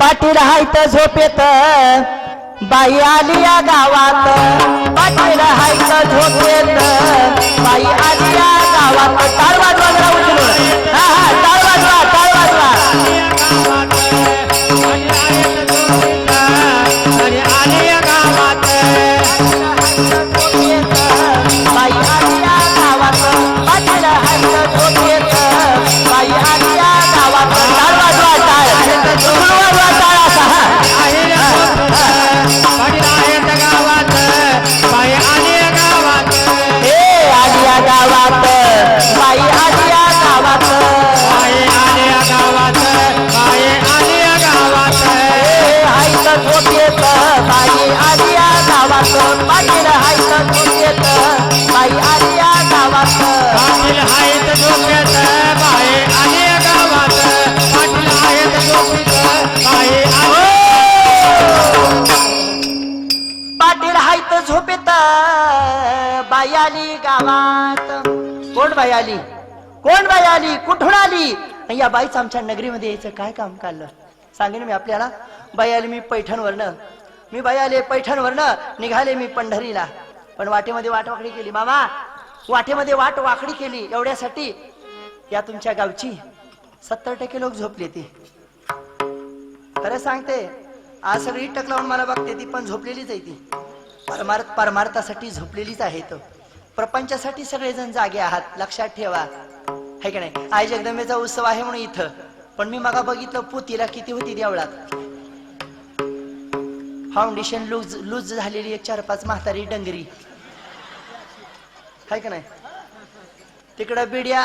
पाठी राहायत झोपेत बाई आली या गावात. पाठी हायत झोपेत बाई आली या गावात. चार वाजवा उचलून गावात कोण बाई आली? कोण बाई आली? कुठून आली? या बाईच आमच्या नगरीमध्ये यायचं काय काम काढलं? सांगेन मी आपल्याला. बाई आली मी पैठणवरनं. मी बाई आले पैठणवरनं निघाले मी पंढरीला. पण वाटेमध्ये वाट वाकडी केली. मामा वाटेमध्ये वाट वाकडी केली एवढ्यासाठी. या तुमच्या गावची. सत्तर टक्के लोक झोपले ती. खरं सांगते आज सगळी टक लावून मला बघते ती पण झोपलेलीच आहे ती. परमार्थ परमार्थासाठी झोपलेलीच आहे तो. प्रपंचासाठी सगळेजण जागे आहात. लक्षात ठेवा. है का नाही? आई जगदंबेचा उत्सव आहे म्हणून इथं. पण मी मागा बघितलं पुतीला किती होती देवळात. फाउंडेशन लूज लूज झालेली एक चार पाच म्हातारी डंगरी. है का नाही? तिकडं बिड्या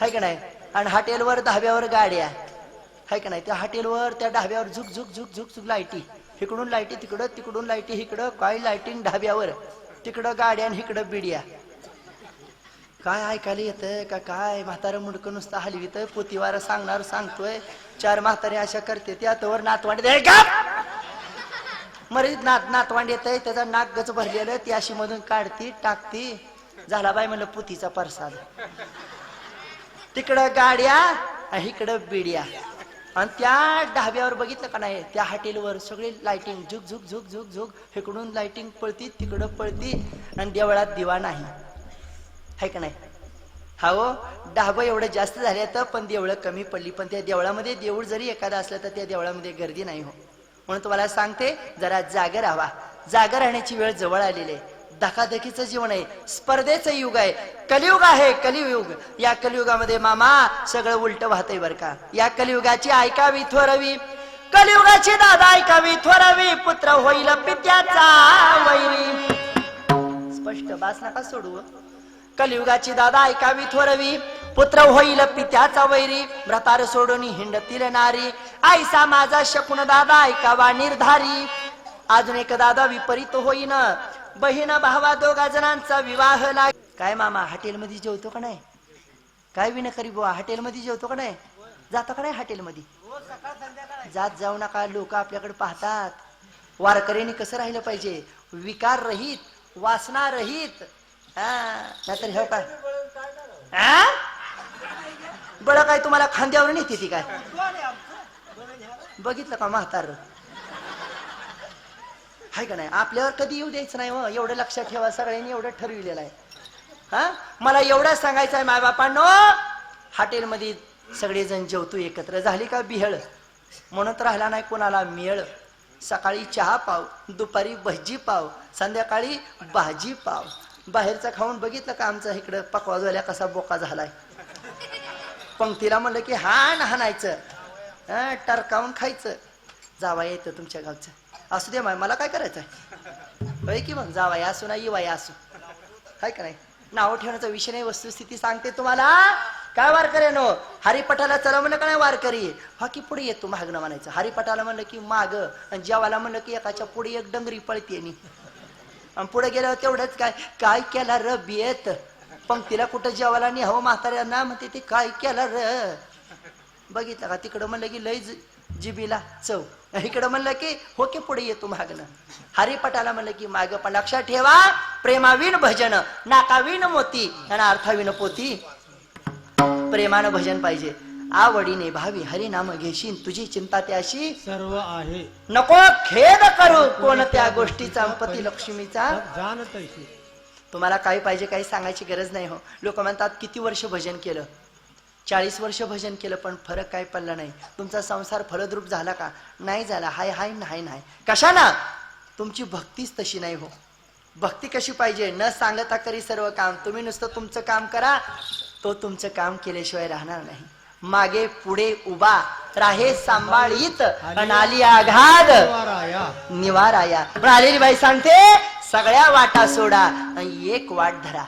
है का नाही? आणि हॉटेलवर धाब्यावर गाड्या. है का नाही? त्या हॉटेलवर त्या ढाब्यावर झुक झुक झुक झुक झुक लाईटी. इकडून लाईटी तिकडं तिकडून लाईटी इकडं काय लाईटिंग ढाब्यावर तिकडं गाड्या आणि इकडं बिड्या. काय ऐकायला येतंय का काय? म्हातारं मुडकं नुसतं हलवित. पोतीवार सांगणार सांगतोय. चार म्हातारे अशा करते त्यावर नातवांड का मरीत नात नातवांड येत त्याचा नाक गच भरलेलं ती अशी मधून काढती टाकती. झाला बाय म्हणलं पुतीचा परसाद. तिकडं गाड्या आणि इकडं बिड्या. आणि त्या ढाब्यावर बघितलं का नाही त्या हॉटेलवर सगळे लाइटिंग झुक झुक झुक झुक झुक इकडून लाइटिंग पळती तिकडं पळती आणि देवळात दिवा नाही है का नाही? हा हो ढाबं एवढं जास्त झाले तर पण देवळं कमी पडली. पण त्या देवळामध्ये देऊळ जरी एखादा असलं तर त्या देवळामध्ये गर्दी नाही हो. म्हणून तुम्हाला सांगते जरा जागे राहावा जागा राहण्याची वेळ जवळ आलेली आहे. धकाधकीचं जीवन आहे. स्पर्धेचं युग आहे. कलियुग आहे कलियुग. या कलियुगामध्ये मामा सगळं उलट वाहतय बर का. या कलियुगाची ऐकावी थोरवी. कलियुगाची दादा ऐकावी थोरवी. पुत्र होईल पित्याचा वैरी. स्पष्ट बास नका सोडू. कलियुगाची दादा ऐकावी थोरवी. पुत्र होईल पित्याचा वैरी. व्रतार सोडून हिंडतील नारी. आईसा माझा शकुन दादा ऐकावा निर्धारी. अजून एक दादा विपरीत होईन. बहीण भावा दोघा जणांचा विवाह लाग काय मामा हॉटेलमध्ये जेवतो का नाही? काय विनकरी बुवा हॉटेलमध्ये जेवतो का नाही? जातो का नाही हॉटेलमध्ये? जात जाऊ नका लोक आपल्याकडे पाहतात. वारकऱ्यांनी कसं राहिलं पाहिजे? विकार रहित वासना रहित. हा नाहीतर हे काय? बळ काय तुम्हाला खांद्यावर नेते ती काय? बघितलं का म्हातार? हाय का नाही? आपल्यावर कधी येऊ द्यायचं नाही हो. एवढं लक्षात ठेवा सगळ्यांनी एवढं ठरविलेलं आहे. हा? मला एवढं सांगायचं आहे मायबापांनो हॉटेलमध्ये सगळेजण जेवतो एकत्र. झाली का बिहळ? म्हणत राहिला नाही कोणाला मेळ. सकाळी चहा पाव दुपारी भजी पाव संध्याकाळी भाजी पाव. बाहेरचं खाऊन बघितलं का आमचा इकडं पकवाजवाल्या कसा बोका झालाय? पंक्तीला म्हणलं की हाण हाणायचं टरकावून खायचं. जावा येतं तुमच्या गावचं. असू दे मला काय करायचं होय की मग? जावाय असू ना येवाय असू. काय का नाही? नाव ठेवण्याचा विषय नाही वस्तुस्थिती सांगते तुम्हाला. काय वारकरी नो? हरिपटाला चला म्हणलं का नाही वारकरी? हा की पुढे येतो मागणं म्हणायचं. हरिपटाला म्हणलं की माग आणि जेवाला म्हणलं की एकाच्या पुढे एक डंगरी पळते आणि. पुढे गेल्यावर तेवढंच काय काय केला र बियत पंक्तीला कुठं जेवायला नाही हवं म्हाताऱ्यांना म्हणते ते काय केलं र? बघितलं का? तिकडं म्हणलं की लय ज- जिबीला चव. इकडं म्हणलं की हो की पुढे येतो मागणं. हरिपटाला म्हणलं की माग पण लक्षात ठेवा प्रेमाविन भजन नाकाविन मोती आणि अर्थाविन पोती. प्रेमानं भजन पाहिजे. आवडीने भावी हरिनाम घेशील तुझी चिंता त्याशी सर्व आहे. नको खेद करू कोणत्या गोष्टीचा पती लक्ष्मीचा. तुम्हाला काय पाहिजे काही सांगायची गरज नाही हो. लोक म्हणतात किती वर्ष भजन केलं? चाळीस वर्ष भजन केलं पण फरक काय पडला नाही. तुमचा संसार फलद्रूप झाला का? नाही झाला. हाय हाय नाही नाही. कशाला? तुमची भक्तीच तशी नाही हो. भक्ती कशी पाहिजे? न सांगता करी सर्व काम. तुम्ही नुसतं तुमचं काम करा. तो तुमचं काम केल्याशिवाय राहणार नाही. मागे पुढे उभा राहे सांभाळीत. आणि आली आघात. निवाराया. पण आलेली बाई सांगते सगळ्या वाटा सोडा. एक वाट धरा.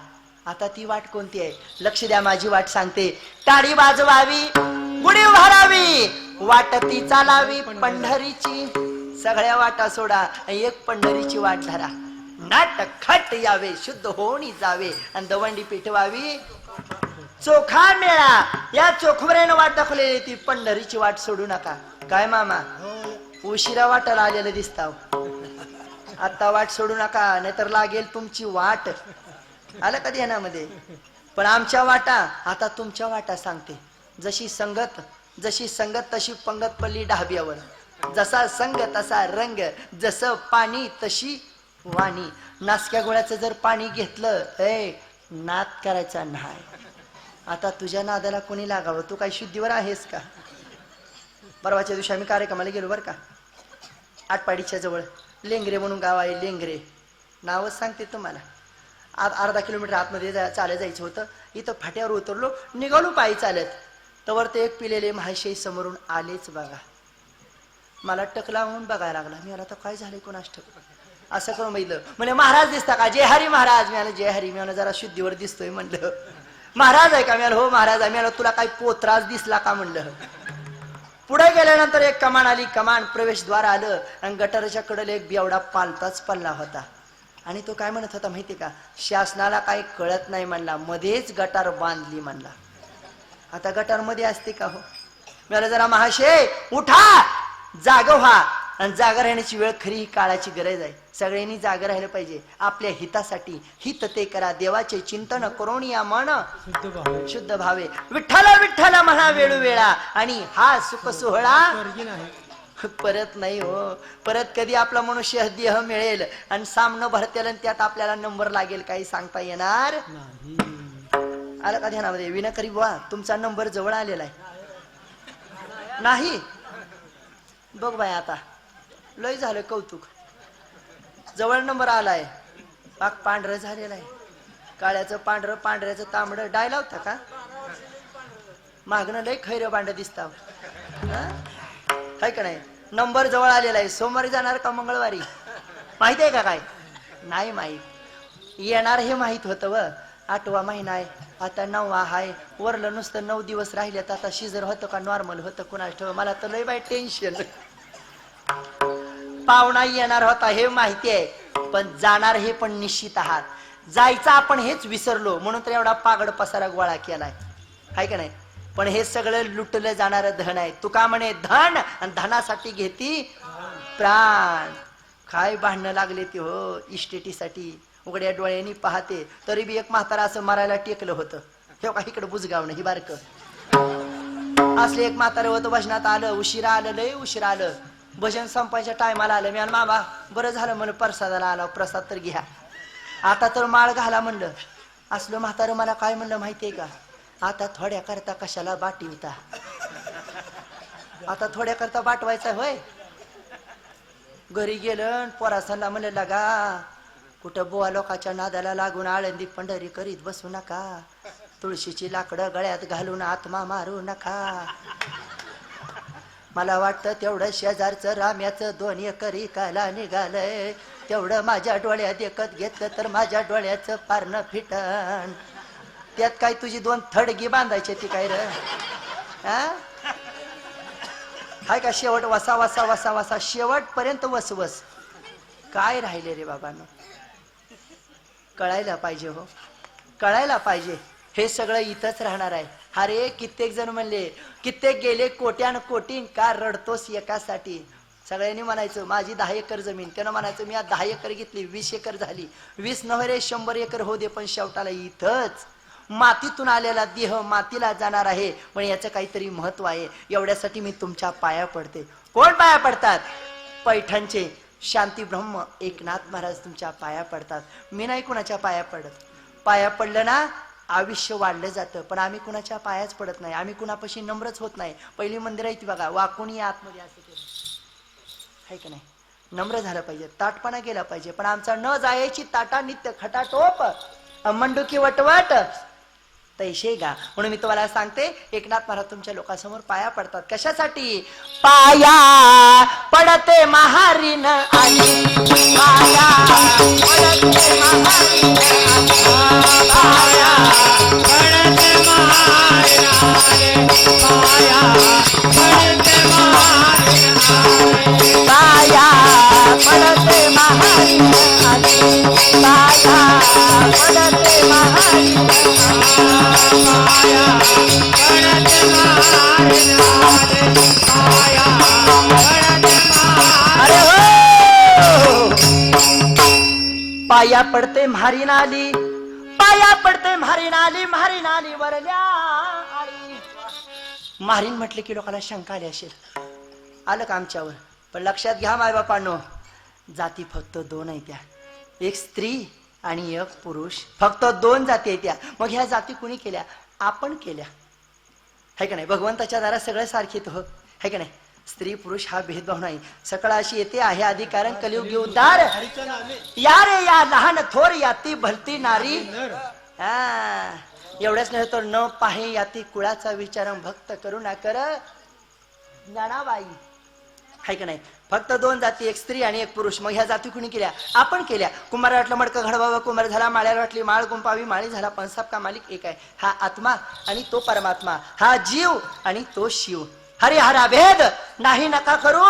आता ती वाट कोणती आहे? लक्ष द्या माझी वाट सांगते. टाळी वाजवावी गुढी उभारावी वाट ती चालावी पंढरीची. सगळ्या वाटा सोडा आणि एक पंढरीची वाट धरा. नाटक खट यावे शुद्ध होणी जावे. आणि दवंडी पेटवावी चोखा मेळा. या चोखवऱ्यानं वाट दाखवलेली ती. पंढरीची वाट सोडू नका. काय मामा? उशिरा वाटाला आलेलं दिसताव. आता वाट सोडू नका नाहीतर लागेल तुमची वाट. आलं का ध्यानामध्ये? पण आमच्या वाटा आता तुमच्या वाटा सांगते. जशी संगत जशी संगत तशी पंगत पडली डहाब्यावर जसा संग तसा रंग जसं पाणी तशी वाणी. नासक्या गोळ्याचं जर पाणी घेतलं ए नाद करायचा नाही आता तुझ्या नादाला कोणी लागावं? तू काही शुद्धीवर आहेस का? परवाच्या दिवशी आम्ही कार्यक्रमाला गेलो बरं का. आटपाडीच्या जवळ. लेंगरे म्हणून गाव आहे लेंगरे. नावच सांगते तुम्हाला. अर्धा किलोमीटर आतमध्ये जा चालत जायचं होतं. इथं फाट्यावर उतरलो निघालो पायी चालत. तवर ते एक पिलेले महाशय समोरून आलेच बघा. मला टकला म्हणून बघायला लागला. मी आला तर काय झालंय कोणास टक असं करून बघितलं. म्हणजे महाराज दिसता का? जय हरी महाराज. मी आला जय हरी. मी आला जरा शुद्धीवर दिसतोय म्हणलं. महाराज आहे का? मी आला हो महाराज आहे. मी आला तुला काही पोत्रास दिसला का म्हणलं? पुढे गेल्यानंतर एक कमान आली. कमान प्रवेशद्वार आलं. आणि गटाराच्या कडेला एक बेवडा पालताच पडला होता. आणि तो काय म्हणत होता माहिती का? शासनाला काही कळत नाही म्हणला. मध्येच गटार बांधली म्हणला. आता गटारमध्ये असते का हो? मला जरा महाशय उठा! जाग व्हा. आणि जागा राहण्याची वेळ खरी ही काळाची गरज आहे. सगळ्यांनी जागा राहिलं पाहिजे. आपल्या हितासाठी हित ते करा. देवाचे चिंतन करून या मन. शुद्ध भाव. शुद्ध भावे. विठ्ठल विठ्ठल म्हणा वेळोवेळा आणि हा सुख सोहळा परत नाही हो. परत कधी आपला मनुष्य देह मिळेल आणि सामनं भरतेल आणि त्यात आपल्याला नंबर लागेल काही सांगता येणार? नाही. आलं का ध्यानामध्ये? विनाकरी बुवा तुमचा नंबर जवळ आलेला आहे. नाही. बघ बाय आता. लय झालं कौतुक. जवळ नंबर आलाय. पाक पांढरं झालेलं आहे. काळ्याचं पांढरं पांढऱ्याचं तांबडं. डाय लावता का? मागणं लय खैर बांड दिसता. हाय का नाही? नंबर जवळ आलेला आहे. सोमवारी जाणार का मंगळवारी? माहीत आहे का काय? नाही माहीत. येणार हे माहीत होतं व. आठवा महिना आहे. आता नववा आहे वरलं नुसतं नऊ दिवस राहिलेत. आता शिजर होतं का नॉर्मल होतं? कुणाच ठेव मला तर लय बाय टेन्शन पाहुणा येणार होता हे माहिती आहे. पण जाणार हे पण निश्चित आहात. जायचं आपण हेच विसरलो. म्हणून तर एवढा पागड पसारा गोळा केलाय. काय का नाही? पण हे सगळं लुटलं जाणार धन आहे. तुका म्हणे धन? आणि धनासाठी घेती प्राण. काय भांडणं लागले ते हो इस्टेटीसाठी उघड्या डोळ्यांनी पाहते. तरी बी एक म्हातारा असं मारायला टेकलं होतं. हे का इकडं बुजगावणं ही बारक. असले एक म्हातारं होतं भजनात आलं उशिरा आलं लय उशिरा आलं. भजन संपायच्या टायमाला आलं. मी आणि मामा बरं झालं म्हणलं प्रसादाला आला. प्रसाद तर घ्या. आता तर माळ घाला म्हणलं. असलं म्हातारं मला काय म्हणलं माहितीये का? आता थोड्या करता कशाला बाटिवता आता थोड्या करता बाटवायचा होय? घरी गेलं पोरासनला म्हणलं लगा कुठं बुवा लोकाच्या नादाला लागून आळंदी पंढरी करीत बसू नका. तुळशीची लाकडं गळ्यात घालून आत्मा मारू नका. मला वाटतं तेवढं शेजारचं राम्याचं दोन एकरी इकायला निघालंय. तेवढं माझ्या डोळ्यात एकत घेतलं तर माझ्या डोळ्याचं पारणं फिटन. त्यात काय तुझी दोन थडगी बांधायची ती काय र? हाय का शेवट? वसा वसा वसा वसा. शेवटपर्यंत वस वस काय राहिले रे बाबांनो? कळायला पाहिजे हो. कळायला पाहिजे. हे सगळं इथंच राहणार आहे. अरे कित्येक जण म्हणले कित्येक गेले कोट्यान कोटीन का रडतोस एकासाठी? सगळ्यांनी म्हणायचं माझी दहा एकर जमीन. त्यानं म्हणायचं मी आज दहा एकर घेतली वीस एकर झाली. वीस नव्हे रे शंभर एकर हो दे पण शेवटाला इथंच. मातीतून आलेला देह मातीला जाणार आहे. पण याचं काहीतरी महत्त्व आहे. एवढ्यासाठी मी तुमच्या पाया पडते. कोण पाया पडतात? पैठणचे शांती ब्रह्म एकनाथ महाराज तुमच्या पाया पडतात. मी नाही कुणाच्या पाया पडत. पाया पडलं ना आयुष्य वाढलं जातं. पण आम्ही कुणाच्या पायाच पडत नाही. आम्ही कुणापाशी नम्रच होत नाही. पहिली मंदिर आहे ती बघा वाकुणी आतमध्ये असं केलं. आहे की नाही? नम्र झालं पाहिजे. ताटपणा गेला पाहिजे. पण आमचा न जायची ताटा नित्य खटाटोप मंडुकी वटवट तैशे गा म्हणून मी तुम्हाला सांगते एकनाथ महाराज तुमच्या लोकांसमोर पाया पडतात. कशासाठी? पाया पडते महारीन आली पाया पडते महारीन पाया. पडते महारीन पाया पडते पडते म्हारी नाली पाया पडते म्हारी नाली म्हारी नाली वरल्या म्हारीन म्हटले की लोकांना शंका आली असेल. आलं का आमच्यावर? पण लक्षात घ्या माय बापांनो जाती फक्त दोन आहे त्या. एक स्त्री आणि एक पुरुष. फक्त दोन जाती आहेत त्या. मग ह्या जाती कुणी केल्या? आपण केल्या. है का नाही? भगवंताच्या दारात सगळं सारखी हो. है का नाही? स्त्री पुरुष हा भेदभाव नाही. सकाळ अशी येते आहे अधिकारण कलियुगी उद्धार. या रे या लहान थोर याती भलती नारी. हा. एवढंच नाही तर न पाहे याती कुळाचा विचार भक्त करू ना कर. ज्ञानाबाई. हाय का नाही? फक्त दोन जाती एक स्त्री आणि एक पुरुष. मग ह्या जाती कुणी केल्या? आपण केल्या. कुमार वाटलं मडकं घडवावं कुमार झाला माळ्याला वाटली माळ गुंपावी माळी झाला पंसाप का मालिक एक आहे. हा आत्मा आणि तो परमात्मा. हा जीव आणि तो शिव. हरी हरा भेद नाही नका करू.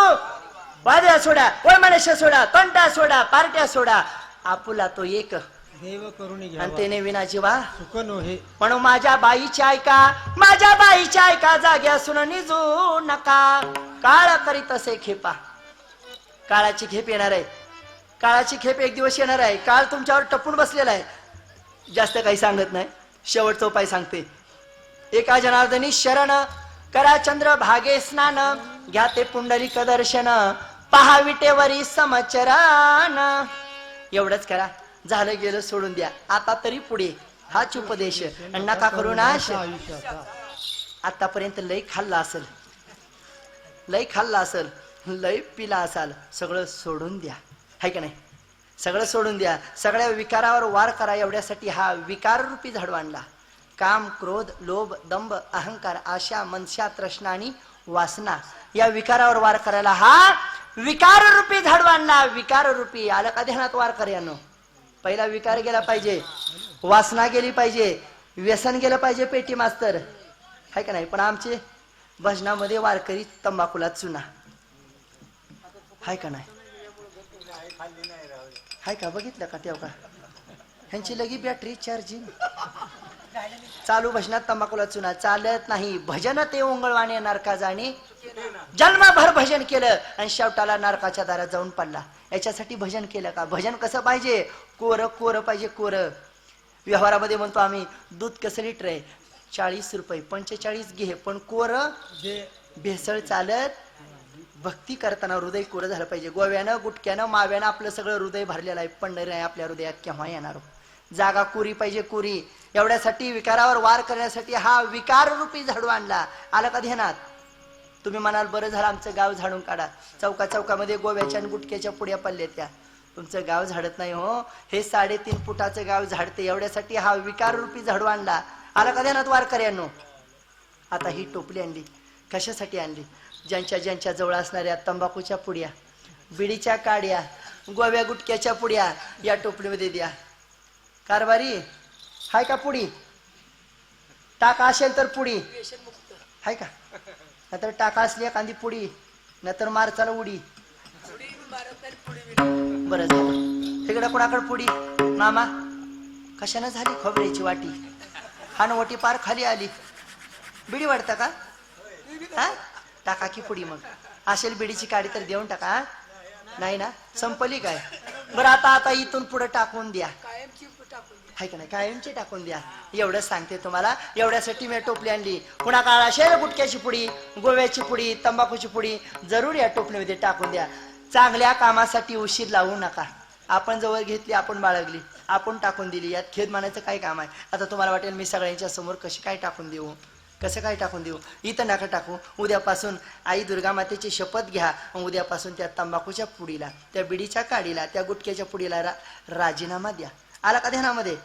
वाद्या सोडा ओळ मनुष्य सोडा तंटा सोडा पार्ट्या सोडा. आपुला तो एक. देव घ्यावा. तेने विना जीवा. म्हणून माझ्या बाईची ऐका माझ्या बाईची ऐका जागे असून निजू नका. काळ करीत असे खेपा. काळाची खेप येणार आहे. काळाची खेप एक दिवस येणार आहे. काळ तुमच्यावर टपून बसलेला आहे. जास्त काही सांगत नाही. शेवटचा उपाय सांगते. एका जनार्दनी शरण करा चंद्र भागे स्नान घ्या ते पुंडलिक दर्शन पहा विटेवरी समचरान. एवढंच करा. झालं गेलं सोडून द्या. आता तरी पुढे. हाच उपदेश. नका करू नाश आतापर्यंत लय खाल्ला असेल. लय खाल्ला असेल. लय पिला असाल. सगळं सोडून द्या. हाय का नाही? सगळं सोडून द्या. सगळ्या विकारावर वार करा. एवढ्यासाठी हा विकार रूपी झाडू आणला. काम क्रोध लोभ दंभ अहंकार आशा मनशा तृष्णा आणि वासना या विकारावर वार करायला हा विकार रूपी झाडू विकार रूपी आलं का ध्यानात वार कर पहिला विकार गेला पाहिजे वासना गेली पाहिजे व्यसन गेलं पाहिजे पेटी मास्तर. हाय का नाही? पण आमचे भजनामध्ये वारकरी तंबाखूला चुना. हाय का नाही? हाय का? बघितलं का तेव्हा? का ह्यांची लगी बॅटरी चार्जिंग चालू भजनात तंबाखूला चुना चालत नाही. भजन ते ओंगळवाणे नरका जाणे. जन्मभर भजन केलं आणि शेवटाला नरकाच्या दारात जाऊन पडला. याच्यासाठी भजन केलं का? भजन कसं पाहिजे? कोर कोर पाहिजे कोर. व्यवहारामध्ये म्हणतो आम्ही दूध कसं लिटर आहे? चाळीस रुपये. पंचेचाळीस घे पण कोर जे भेसळ चालत. भक्ती करताना हृदय कोरं झालं पाहिजे. गोव्यानं गुटक्यानं माव्यानं आपलं सगळं हृदय भरलेलं आहे. पंढरी आहे आपल्या हृदयात केव्हा येणार? जागा कुरी पाहिजे कुरी. एवढ्यासाठी विकारावर वार करण्यासाठी हा विकार रूपी झाडू आणला. आला का ध्यानात? तुम्ही म्हणाल बरं झालं आमचं गाव झाडून काढा. चौका चौकामध्ये गोव्याच्या आणि गुटक्याच्या पुड्या पडल्या त्या. तुमचं गाव झाडत नाही हो. हे साडेतीन फुटाचं गाव झाडते. एवढ्यासाठी हा विकार रूपी झाडू आणला. आला का ध्यानात वारकऱ्यांनो? आता ही टोपली आणली. कशासाठी आणली? ज्यांच्या ज्यांच्या जवळ असणाऱ्या तंबाखूच्या पुड्या बिडीच्या काड्या गोव्या गुटक्याच्या पुड्या या टोपलीमध्ये द्या. कारभारी. हाय का पुडी टाका असेल तर पुडी हाय का? नाहीतर टाका असली एखादी पुडी नाहीतर मार मारचाला उडी. बरं झालं. तिकडं कोणाकडे पुडी मामा कशानं झाली खोबऱ्याची वाटी? हानवटी पार खाली आली. बिडी वाढता का? हा? टाका की पुडी मग. असेल बिडीची काडी तर देऊन टाका नाही ना? संपली काय? बरं आता आता इथून पुढे टाकून द्या. हाय का नाही? कायमची टाकून द्या. एवढं सांगते तुम्हाला. एवढ्यासाठी मी टोपली आणली. पुन्हा काळा असेल गुटक्याची पुडी गोव्याची पुडी तंबाखूची पुडी जरूर या टोपलीमध्ये टाकून द्या. चांगल्या कामासाठी उशीर लावू नका. आपण जवळ घेतली आपण बाळगली. आपण टाकून दिली. यात खेद मानायचं काय काम आहे? आता तुम्हाला वाटेल मी सगळ्यांच्या समोर कशी काय टाकून देऊ? कसं काय टाकून देऊ? इथं नका टाकू. उद्यापासून आई दुर्गा मातेची शपथ घ्या. उद्यापासून त्या तंबाखूच्या पुडीला त्या बिडीच्या काडीला त्या गुटक्याच्या पुडीला रा राजीनामा द्या. आला का ध्यानामध्ये?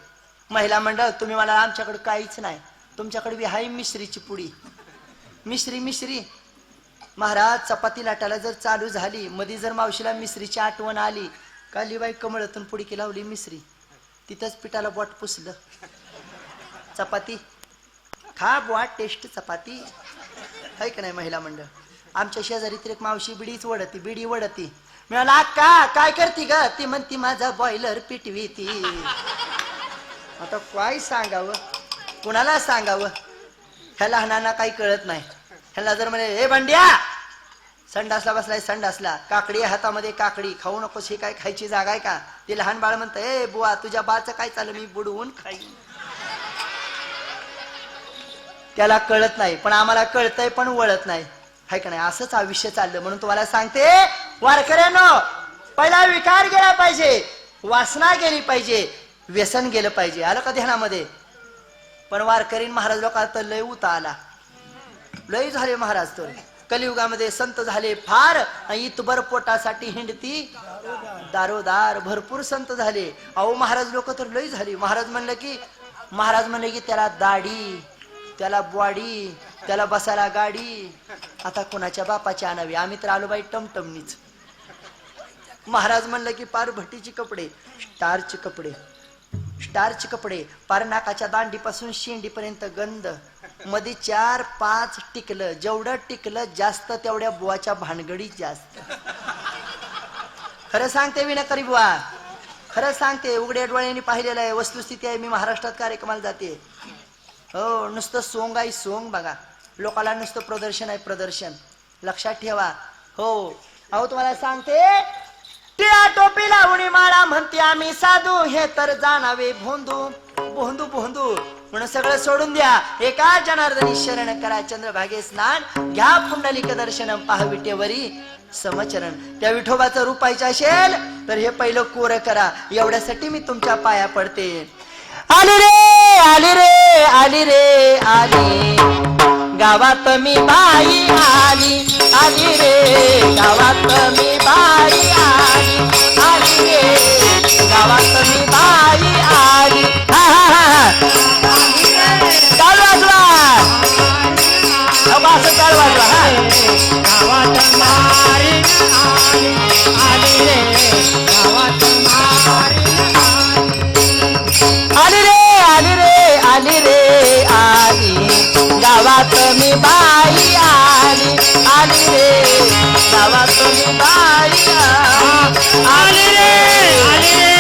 महिला मंडळ तुम्ही मला आमच्याकडे काहीच नाही. तुमच्याकडे बी मिश्रीची पुडी. मिश्री मिश्री. महाराज चपाती लाटायला जर चालू झाली मध्ये जर मावशीला मिश्रीची आठवण आली कालीबाई कमळतून कमळातून पुडी की लावली मिश्री. तिथंच पिठाला बोट पुसलं. चपाती? खा बुवा टेस्ट चपाती. आहे का नाही महिला मंडळ? आमच्या शेजारी तर एक मावशी बिडीच वडती बिडी वडती. मिळाला का काय करती ग? ती म्हणती माझा बॉयलर पिटवी ती. आता काय सांगावं? कुणाला सांगावं? ह्या लहानांना काही कळत नाही. ह्याला जर म्हणे ए भांड्या संडासला बसलाय संडासला. काकडी हातामध्ये काकडी. खाऊ नकोस हे काय खायची जागा आहे का? ते लहान बाळ म्हणतं ए बुवा तुझ्या बाळचं काय चाललं? मी बुडवून खाईन. त्याला कळत नाही पण आम्हाला कळतंय पण वळत नाही. हाय का नाही? असंच आयुष्य चाललं. म्हणून तुम्हाला सांगते वारकऱ्यानो पहिला विकार गेला पाहिजे वासना गेली पाहिजे व्यसन गेलं पाहिजे. आलं का ध्यानामध्ये? पण वारकरी महाराज लोकांना लय उता आला. लय झाले महाराज तर. कलियुगामध्ये संत झाले फार इतभर इतबर पोटासाठी हिंडती दारोदार भरपूर संत झाले. अहो महाराज लोक तर लय झाली. महाराज म्हणलं की महाराज म्हणले की त्याला दाढी त्याला बॉडी त्याला बसायला गाडी. आता कोणाच्या बापाची आणावी? आम्ही तर आलो बाई टमटमनीच. महाराज म्हणलं की पार भट्टीची कपडे स्टारचे कपडे. स्टारचे कपडे पार नाकाच्या दांडीपासून शेंडीपर्यंत गंध. मध्ये चार पाच टिकलं. जेवढं टिकलं जास्त तेवढ्या बुवाच्या भानगडीत जास्त. खरं सांगते विनाकरी बुवा. खरं सांगते उघड्या डोळ्यांनी पाहिलेलं आहे. वस्तुस्थिती आहे मी महाराष्ट्रात कार्यक्रमाला जाते. हो नुसतं सोंग आहे सोंग बघा. लोकाला नुसतं प्रदर्शन आहे प्रदर्शन. लक्षात ठेवा. हो. अहो तुम्हाला सांगते टिळा टोपी लावणी माळा म्हणते आम्ही साधू हे तर जाणावे भोंदू. भोंदू भोंदू. म्हणून सगळं सोडून द्या. एका जनार्दनी शरण करा चंद्रभागे स्नान. घ्या पुंडलिक दर्शन पाह विटेवरी समचरण. त्या विठोबाचं रूप पाहिजे असेल तर हे पहिलं कोर करा. एवढ्यासाठी मी तुमच्या पाया पडते. आले रे आली रे आली रे आली. गावात मी बाई आली आली रे. गावात मी बाई आली आली रे. गावात मी बाई आली. हा हा हा বাড়ি আনি আনি রে বাবা তুমি বাড়ি আনি রে আনি রে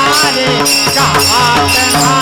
আরে কাহাতে না